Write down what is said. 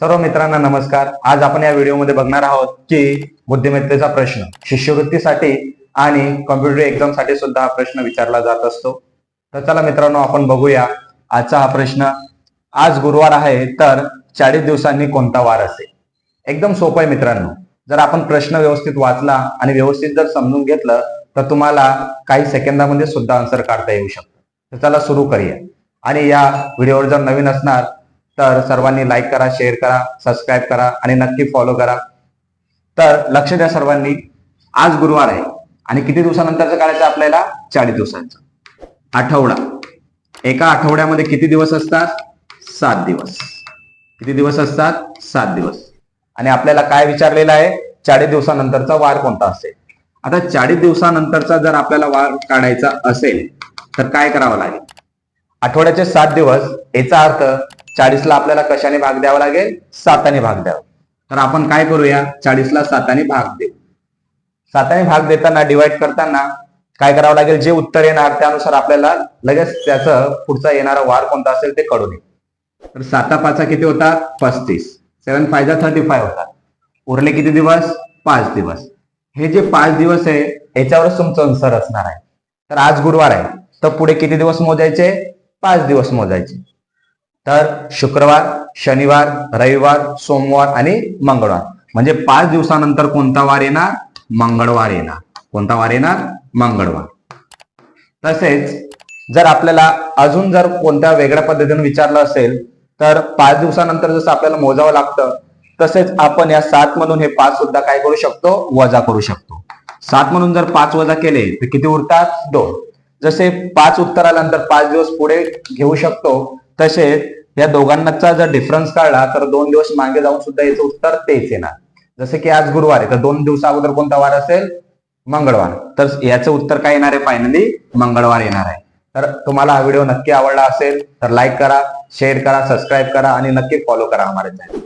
सर्व मित्रांना नमस्कार. आज आपण या व्हिडिओमध्ये बघणार आहोत की बुद्धिमत्तेचा प्रश्न शिष्यवृत्तीसाठी आणि कॉम्प्युटर एक्झामसाठी सुद्धा हा प्रश्न विचारला जात असतो. तर चला मित्रांनो आपण बघूया आजचा हा प्रश्न. आज गुरुवार आहे तर चाळीस दिवसांनी कोणता वार असेल? एकदम सोपं आहे मित्रांनो. जर आपण प्रश्न व्यवस्थित वाचला आणि व्यवस्थित जर समजून घेतलं तर तुम्हाला काही सेकंदामध्ये सुद्धा आन्सर काढता येऊ शकतं. तर चला सुरू करूया. आणि या व्हिडिओवर जर नवीन असणार तर सर्वांनी लाईक करा शेअर करा सबस्क्राईब करा आणि नक्की फॉलो करा. तर लक्ष द्या सर्वांनी. आज गुरुवार आहे आणि किती दिवसानंतरचं काढायचं आपल्याला? चाळीस दिवसांचं. आठवडा. एका आठवड्यामध्ये किती दिवस असतात? सात दिवस. किती दिवस असतात? सात दिवस. आणि आपल्याला काय विचारलेलं आहे? चाळीस दिवसानंतरचा वार कोणता असेल? आता चाळीस दिवसानंतरचा जर आपल्याला वार काढायचा असेल तर काय करावं लागेल? आठवड्याचे सात दिवस याचा अर्थ चाळीसला आपल्याला कशाने भाग द्यावा लागेल? साताने भाग द्यावा. तर आपण काय करूया? चाळीसला साताने भाग देऊ. साताने भाग देताना डिवाइड करताना काय करावं लागेल? जे उत्तर येणार त्यानुसार आपल्याला लगेच त्याचं पुढचा येणारा वार कोणता असेल ते कळून येईल. तर साता पाचा किती होता? पस्तीस. सेवन फायचा थर्टी फाय होता. उरले किती दिवस? पाच दिवस. हे जे पाच दिवस आहे याच्यावरच तुमचं अन्सर असणार आहे. तर आज गुरुवार आहे. तर पुढे किती दिवस मोजायचे? पाच दिवस मोजायचे. तर शुक्रवार शनिवार रविवार सोमवार आणि मंगळवार. म्हणजे पाच दिवसानंतर कोणता वार येणार? मंगळवार येणार. कोणता वार येणार? मंगळवार. तसेच जर आपल्याला अजून जर कोणत्या वेगळ्या पद्धतीने विचारलं असेल तर पाच दिवसानंतर जसं आपल्याला मोजावं लागतं तसेच आपण या सात मधून हे पाच सुद्धा काय करू शकतो? वजा करू शकतो. सात म्हणून जर पाच वजा केले तर किती उरतात? दोन. जसे पाच उत्तर आल्यानंतर पाच दिवस पुढे घेऊ शकतो तसेच या दोघांचा जर डिफरन्स काढला तर दोन दिवस मागे जाऊन सुद्धा याचं उत्तर तेच येणार. जसे की आज गुरुवार आहे तर दोन दिवसा अगोदर कोणता वार असेल? मंगळवार. तर याचं उत्तर काय येणार आहे? फायनली मंगळवार येणार आहे. तर तुम्हाला हा व्हिडिओ नक्की आवडला असेल तर लाईक करा शेअर करा सबस्क्राईब करा आणि नक्की फॉलो करा हमारे चॅनल